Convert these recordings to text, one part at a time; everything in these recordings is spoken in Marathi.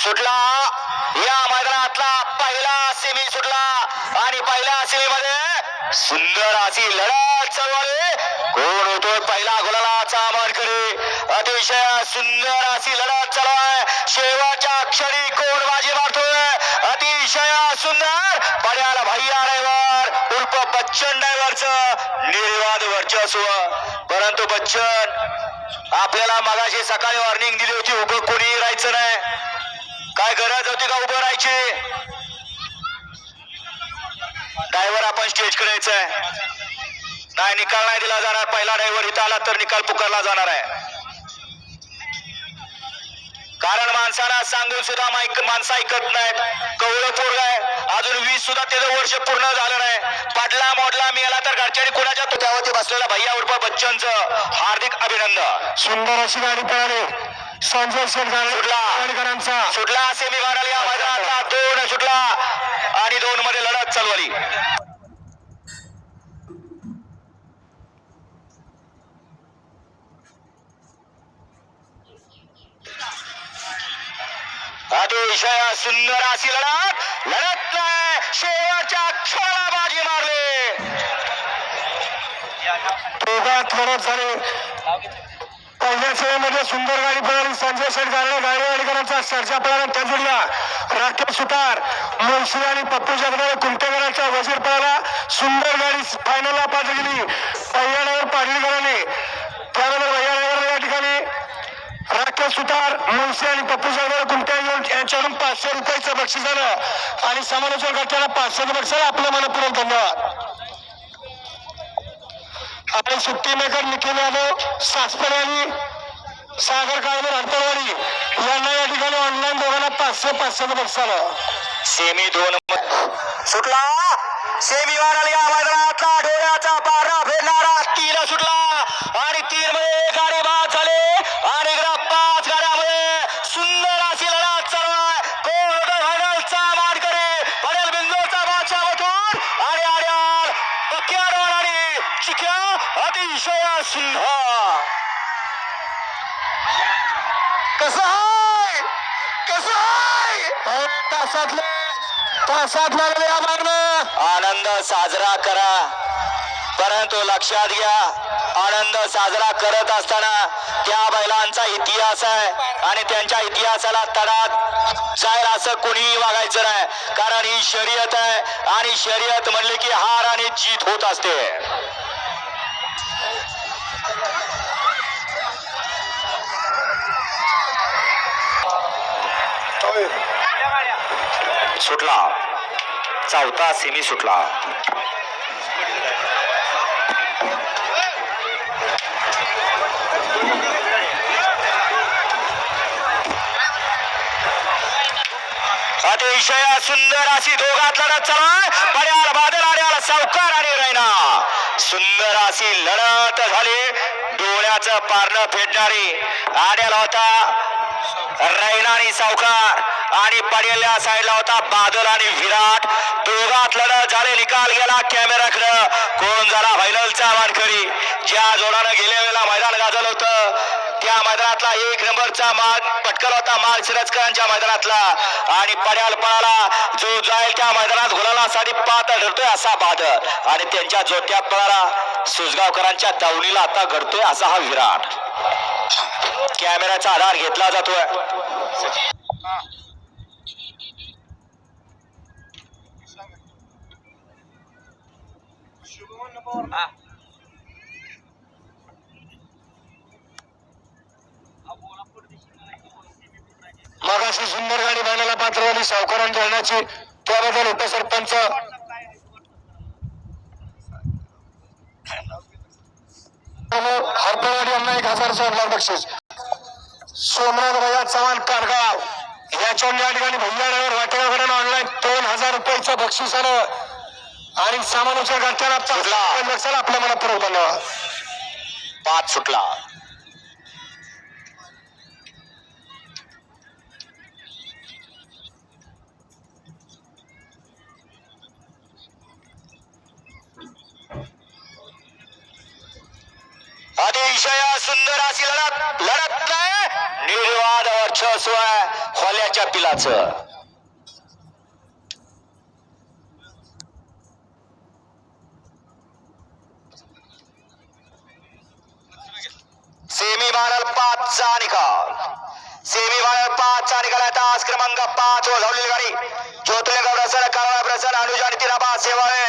सुटला. या मैदानातला पहिला सेमी सुटला. आणि पहिल्या सेमीमध्ये सुंदर अशी लढत चालू आहे. कोण होतो पहिला गोलाचा मानकरी अतिशय सुंदर अशी लढत चालू आहे. शेवटच्या क्षणी कोण बाजी मारतोय? अतिशय सुंदर. पड्याला भैया ड्रायव्हर उर्फ बच्चन ड्रायव्हरचं निर्वाद वर्चस्व. परंतु बच्चन आपल्याला मगाशी सकाळी वॉर्निंग दिली होती उभं कोणी राहायचं नाही. काय गरज होती का उभं राहायची? ड्रायव्हर आपण स्टेज करायचंय नाही निकाल नाही दिला जाणार. पहिला ड्रायव्हर इथं आला तर निकाल पुकारला जाणार आहे. कारण माणसाला सांगून सुद्धा माईक माणसं ऐकत नाहीत. कवळं पोरग आहे. अजून वीस सुद्धा त्याचं वर्ष पूर्ण झालं नाही. पडला मोडला मिळाला तर घरच्यानी कुणाच्या तुट्यावरती बसलेला? भैया उर्फ बच्चनचं हार्दिक अभिनंदन. सुंदर अशी गाडी पळाली. संजय शेठ सुटला. सुटला सेमी फायनल या मैदानातला दोन सुटला. आणि दोन मध्ये लढत चालू आली. अतिशय सुंदर अशी लढत. लढत शेवटच्या क्षणाला बाजी मारली. दोघात लढत झाली. पहिल्या सेवेमध्ये सुंदर गाडी पळाली. संजय शेठ गाडे गाडी गाडीकरांचा सर्जा पळाला त्या राकेश सुतार मुळशी आणि पप्पू जगदाळे कुमटेकरांचा वजीर पळाला. सुंदर गाडी फायनलला पात्र गेली. पहिल्यावर पाडलीकरांनी त्यानंतर भैया या ठिकाणी राकेश सुतार मुळशी आणि पप्पू जगदाळे कुमटे यांच्याकडून पाचशे रुपयाचं बक्षीस झालं आणि समालोचन करताना पाचशे बक्षीस आपलं मनपूर्वक धन्यवाद. आपण सुट्टी मेकर निखिल यादव सासपड आणि सागर काळभर हडपडवाडी यांना या ठिकाणी ऑनलाईन दोघांना पाचशे पाचशेचं बक्षीस. आलं सेमी दोन सुटला. सेमी वाढाल या मैदानातला डोळ्याचा पारा फेरणारा. तीन सुटला. अतिशय सुंदर आहे कसं आहे हो, तासातलं तासात लागले या आनंद साजरा करा. परंतु लक्षात घ्या आनंद साजरा करत असताना त्या बैलांचा इतिहास आहे आणि त्यांच्या इतिहासाला तडात जाईल असं कोणीही वागायचं नाही. कारण ही शर्यत आहे आणि शर्यत म्हणले की हार आणि जीत होत असते. सुटला. चौथा सेमी सुटला. अतिशय सुंदर अशी दोघात लढत चला पड्याला बादल आड्याला सावकार आणि रैना. सुंदर अशी लढत झाली. डोळ्याचं पारणं फेडणारी आड्याला होता रैना आणि सावकार आणि पडेल्या साईडला होता बादल आणि विराट. दोघात लढत झाले निकाल गेला कॅमेराकडं. कोण झाला फायनलचा मानकरी ज्या जोडानं गेल्या वेळेला मैदान गाजलं होतं. त्या मैदानातला एक नंबरचा माग पटकल होता माग सिरजकरांच्या मैदानातला. आणि पड्याल पळाला. जो जाईल त्या मैदानात गुलाला साठी पात्र ठरतोय असा बादल. आणि त्यांच्या जोट्या पळाला. सुजगावकरांच्या दावणीला आता घडतोय असा हा विराट. कॅमेऱ्याचा आधार घेतला जातोय. मगाशी सुंदर गाडी बांधायला पात्र झाली सावकारांनी जळण्याची त्याबद्दल उपसरपंच हरपळवाडी यांना एक हजार सोडणार बक्षीस. सोमनाथ भैया चव्हाण कारगाव याच्या या ठिकाणी भैया ड्रायव्हर वाटेगावकडून ऑनलाईन दोन हजार रुपयाचं बक्षीस आलं आणि घरट्याला सुटला. लक्षाला आपल्या मनापूर्वक धन्यवाद. पाच सुटला. सुंदर अशी लढत लढत नाही निर्वाद वर्चस्व खोल्याच्या पिलाचं. सेमी फायनल पाचचा निकाल. सेमी फायनल पाचचा निकाल तास क्रमांक पाच व धावलेली गाडी. ज्योतिर्लिंग प्रसार कर्णा प्रसार अनुजान आणि तिराबा सेवाळे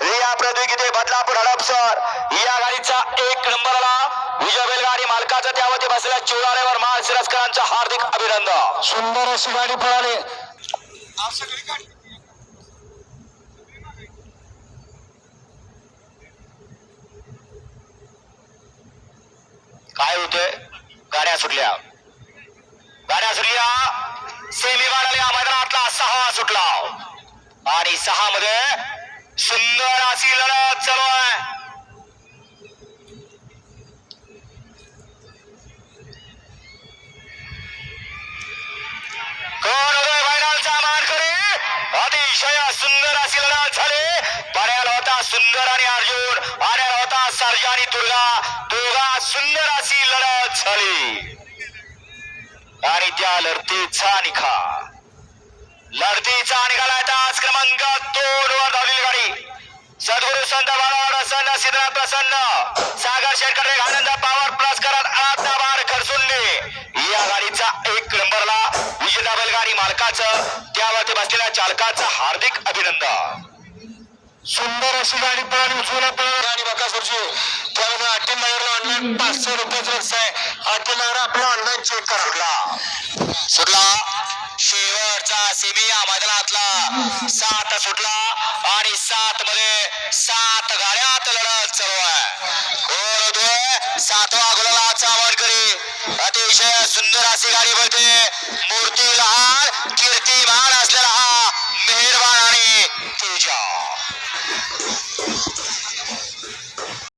रिया प्रद्योगी बदलापूर हडपसर या गाडीचा एक नंबरला विजय बैलगाडी मालकाचं त्यावरती बसलेल्या चिवडाळेवर माल शिरस्करांचं हार्दिक अभिनंदन. सुंदर अशी गाडी पळाली. काय होतंय? गाड्या सुटल्या. गाड्या सुटल्या. सेमी या मैदानातला सहा सुटला. आणि सहा मध्ये सुंदर अशी लढत चालू आहे. सुंदर अशी लढत झाले. पड्याला होता सुंदर आणि अर्जुन आड्याला होता सर्जा आणि दुर्गा. दोघा सुंदर अशी लढत झाली. आणि त्या लढतीचा निखा लढतीचा निकाल आहे. तास क्रमांक दोन वर धावलेली गाडी. सद्गुरु संत बाळा प्रसन्न सिद्धनाथ प्रसन्न. सागर शेटकडे आनंद पावर प्लस करत आत्माबार खरसुंडे या गाडीचा एक नंबरला विजेता बैलगाडी मालकाचं त्यावरती बसलेल्या चालकाचं हार्दिक अभिनंदन. सुंदर अशी गाडी पळाली उजवला पळाली. आणि बकासूरची त्यामध्ये अटील नगरला ऑनलाईन पाचशे रुपयाचं रक्स आहे. अटील नगर आपलं ऑनलाईन चेक करा. सुटला. सुटला. शेवटचा सेमिया मैदानातला. सात सुटला आणि सात मध्ये सात गाड्यात लढत चालू आहे. कोण होतोय. सातवा गुलालाचा मानकरी अतिशय सुंदर अशी गाडी बोलते मूर्ती लहान कीर्तिमान असलेला हा मेहरबान आणि तुझ्या